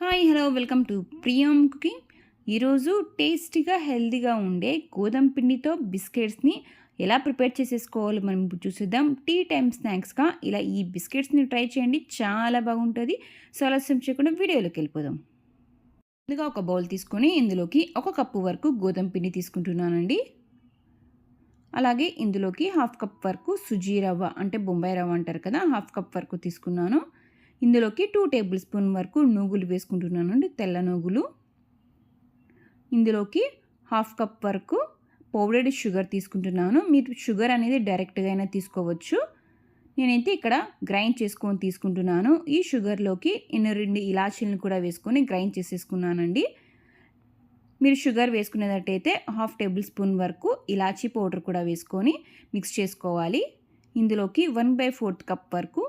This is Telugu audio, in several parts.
Hi hello welcome to Priyam cooking ఈరోజు టేస్టీగా హెల్తీగా ఉండే గోధుమ పిండితో బిస్కెట్స్ని ఎలా ప్రిపేర్ చేసేసుకోవాలో మనం ఇప్పుడు చూసేద్దాం. టీ టైమ్ స్నాక్స్గా ఇలా ఈ బిస్కెట్స్ని ట్రై చేయండి చాలా బాగుంటుంది. సో ఆలస్యం చేయకుండా వీడియోలోకి వెళ్ళిపోదాం. ముందుగా ఒక బౌల్ తీసుకొని ఇందులోకి ఒక కప్పు వరకు గోధుమ పిండి తీసుకుంటున్నానండి. అలాగే ఇందులోకి హాఫ్ కప్ వరకు సుజీ రవ్వ అంటే బొంబాయి రవ్వ అంటారు కదా హాఫ్ కప్ వరకు తీసుకున్నాను. ఇందులోకి టూ టేబుల్ స్పూన్ వరకు నూగులు వేసుకుంటున్నాను అండి తెల్ల నూగులు ఇందులోకి హాఫ్ కప్ వరకు పౌడర్డ్ షుగర్ తీసుకుంటున్నాను. మీరు షుగర్ అనేది డైరెక్ట్గా అయినా తీసుకోవచ్చు. నేనైతే ఇక్కడ గ్రైండ్ చేసుకొని తీసుకుంటున్నాను. ఈ షుగర్లోకి ఎన్ని రెండు ఇలాచీలను కూడా వేసుకొని గ్రైండ్ చేసేసుకున్నానండి. మీరు షుగర్ వేసుకునేటట్టయితే హాఫ్ టేబుల్ స్పూన్ వరకు ఇలాచీ పౌడర్ కూడా వేసుకొని మిక్స్ చేసుకోవాలి. ఇందులోకి వన్ బై ఫోర్త్ కప్ వరకు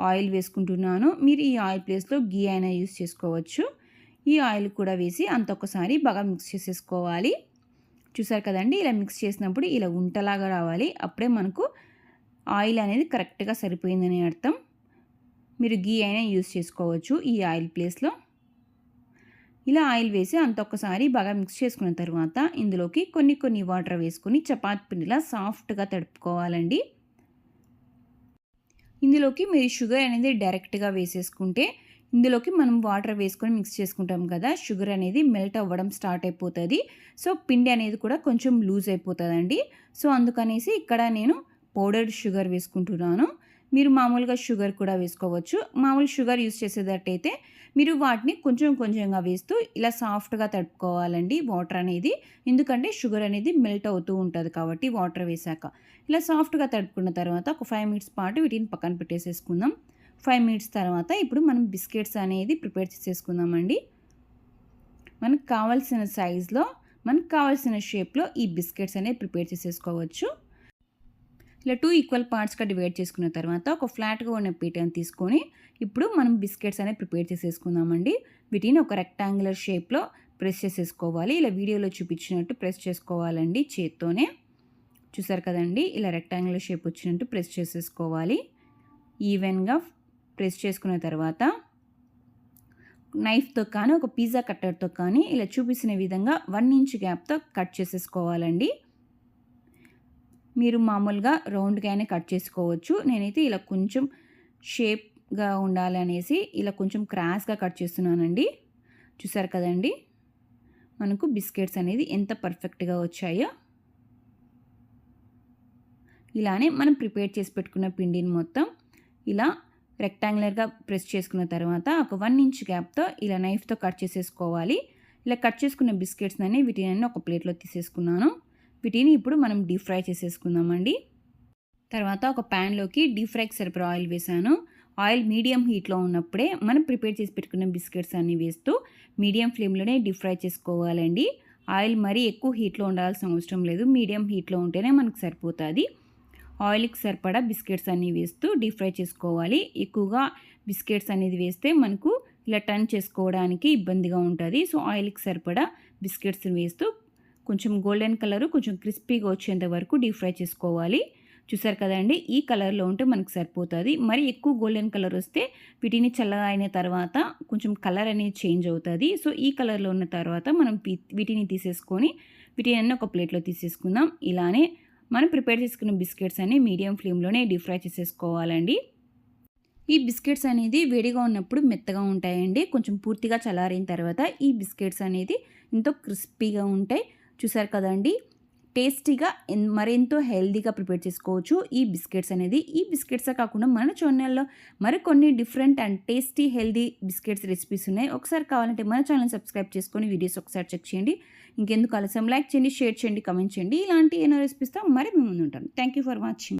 ఆయిల్ వేసుకుంటున్నాను. మీరు ఈ ఆయిల్ ప్లేస్లో గీ అయినా యూస్ చేసుకోవచ్చు. ఈ ఆయిల్ కూడా వేసి అంత ఒకసారి బాగా మిక్స్ చేసేసుకోవాలి. చూసారు కదండి? ఇలా మిక్స్ చేసినప్పుడు ఇలా ఉంటలాగా రావాలి. అప్పుడే మనకు ఆయిల్ అనేది కరెక్ట్గా సరిపోయిందని అర్థం. మీరు గీ అయినా యూస్ చేసుకోవచ్చు ఈ ఆయిల్ ప్లేస్లో. ఇలా ఆయిల్ వేసి అంత ఒక్కసారి బాగా మిక్స్ చేసుకున్న తర్వాత ఇందులోకి కొన్ని కొన్ని వాటర్ వేసుకొని చపాతి పిండిలా సాఫ్ట్గా తడుపుకోవాలండి. ఇందులోకి మీరు షుగర్ అనేది డైరెక్ట్గా వేసేసుకుంటే ఇందులోకి మనం వాటర్ వేసుకొని మిక్స్ చేసుకుంటాం కదా షుగర్ అనేది మెల్ట్ అవ్వడం స్టార్ట్ అయిపోతుంది. సో పిండి అనేది కూడా కొంచెం లూజ్ అయిపోతుందండి. సో అందుకనేసి ఇక్కడ నేను పౌడర్డ్ షుగర్ వేసుకుంటున్నాను. మీరు మామూలుగా షుగర్ కూడా వేసుకోవచ్చు. మామూలు షుగర్ యూస్ చేసేటట్టయితే మీరు వాటిని కొంచెం కొంచెంగా వేస్తూ ఇలా సాఫ్ట్గా తడుపుకోవాలండి వాటర్ అనేది. ఎందుకంటే షుగర్ అనేది మెల్ట్ అవుతూ ఉంటుంది కాబట్టి వాటర్ వేసాక. ఇలా సాఫ్ట్గా తడుపుకున్న తర్వాత ఒక ఫైవ్ మినిట్స్ పాటు వీటిని పక్కన పెట్టేసేసుకుందాం. ఫైవ్ మినిట్స్ తర్వాత ఇప్పుడు మనం బిస్కెట్స్ అనేది ప్రిపేర్ చేసేసుకుందామండి. మనకు కావాల్సిన సైజులో మనకు కావాల్సిన షేప్లో ఈ బిస్కెట్స్ అనేవి ప్రిపేర్ చేసేసుకోవచ్చు. ఇలా టూ ఈక్వల్ పార్ట్స్గా డివైడ్ చేసుకున్న తర్వాత ఒక ఫ్లాట్గా ఉన్న పీటను తీసుకొని ఇప్పుడు మనం బిస్కెట్స్ అనేవి ప్రిపేర్ చేసేసుకుందామండి. వీటిని ఒక రెక్టాంగులర్ షేప్లో ప్రెస్ చేసేసుకోవాలి. ఇలా వీడియోలో చూపించినట్టు ప్రెస్ చేసుకోవాలండి చేత్తోనే. చూసారు కదండి? ఇలా రెక్టాంగులర్ షేప్ వచ్చినట్టు ప్రెస్ చేసేసుకోవాలి. ఈవెన్గా ప్రెస్ చేసుకున్న తర్వాత నైఫ్తో కానీ ఒక పిజ్జా కట్టర్తో కానీ ఇలా చూపించిన విధంగా వన్ ఇంచ్ గ్యాప్తో కట్ చేసేసుకోవాలండి. మీరు మామూలుగా రౌండ్గానే కట్ చేసుకోవచ్చు. నేనైతే ఇలా కొంచెం షేప్గా ఉండాలనేసి ఇలా కొంచెం క్రాస్గా కట్ చేస్తున్నానండి. చూసారు కదండి? మనకు బిస్కెట్స్ అనేది ఎంత పర్ఫెక్ట్గా వచ్చాయో. ఇలానే మనం ప్రిపేర్ చేసి పెట్టుకున్న పిండిని మొత్తం ఇలా రెక్టాంగులర్గా ప్రెస్ చేసుకున్న తర్వాత ఒక వన్ ఇంచ్ గ్యాప్తో ఇలా నైఫ్తో కట్ చేసేసుకోవాలి. ఇలా కట్ చేసుకున్న బిస్కెట్స్ అన్ని వీటిని ఒక ప్లేట్లో తీసేసుకున్నాను. వీటిని ఇప్పుడు మనం డీప్ ఫ్రై చేసేసుకుందామండి. తర్వాత ఒక ప్యాన్లోకి డీప్ ఫ్రైకి సరిపడా ఆయిల్ వేసాను. ఆయిల్ మీడియం హీట్లో ఉన్నప్పుడే మనం ప్రిపేర్ చేసి పెట్టుకున్న బిస్కెట్స్ అన్నీ వేస్తూ మీడియం ఫ్లేమ్లోనే డీప్ ఫ్రై చేసుకోవాలండి. ఆయిల్ మరీ ఎక్కువ హీట్లో ఉండాల్సిన అవసరం లేదు. మీడియం హీట్లో ఉంటేనే మనకు సరిపోతుంది. ఆయిల్కి సరిపడా బిస్కెట్స్ అన్నీ వేస్తూ డీప్ ఫ్రై చేసుకోవాలి. ఎక్కువగా బిస్కెట్స్ అనేది వేస్తే మనకు ఇలా టర్న్ చేసుకోవడానికి ఇబ్బందిగా ఉంటుంది. సో ఆయిల్కి సరిపడా బిస్కెట్స్ వేస్తూ కొంచెం గోల్డెన్ కలరు కొంచెం క్రిస్పీగా వచ్చేంత వరకు డీప్ ఫ్రై చేసుకోవాలి. చూసారు కదండి ఈ కలర్లో ఉంటే మనకు సరిపోతుంది. మరి ఎక్కువ గోల్డెన్ కలర్ వస్తే వీటిని చల్లగా అయిన తర్వాత కొంచెం కలర్ అనేది చేంజ్ అవుతుంది. సో ఈ కలర్లో ఉన్న తర్వాత మనం వీటిని తీసేసుకొని వీటిని అన్నీ ఒక ప్లేట్లో తీసేసుకుందాం. ఇలానే మనం ప్రిపేర్ చేసుకున్న బిస్కెట్స్ అన్ని మీడియం ఫ్లేమ్లోనే డీప్ ఫ్రై చేసేసుకోవాలండి. ఈ బిస్కెట్స్ అనేది వేడిగా ఉన్నప్పుడు మెత్తగా ఉంటాయండి. కొంచెం పూర్తిగా చల్లారిన తర్వాత ఈ బిస్కెట్స్ అనేది ఎంతో క్రిస్పీగా ఉంటాయి. చూసారు కదండి? టేస్టీగా మరెంతో హెల్దీగా ప్రిపేర్ చేసుకోవచ్చు ఈ బిస్కెట్స్ అనేది. ఈ బిస్కెట్సే కాకుండా మన ఛానల్లో మరికొన్ని different and tasty healthy biscuits recipes ఉన్నాయి. ఒకసారి కావాలంటే మన ఛానల్ సబ్స్క్రైబ్ చేసుకొని వీడియోస్ ఒకసారి చెక్ చేయండి. ఇంకెందుకు ఆలస్యం? లైక్ చేయండి షేర్ చేయండి కమెంట్ చేయండి. ఇలాంటి ఎన్నో రెసిపీస్తో మరి మేము ముందు ఉంటాను థ్యాంక్ యూ ఫర్ వాచింగ్.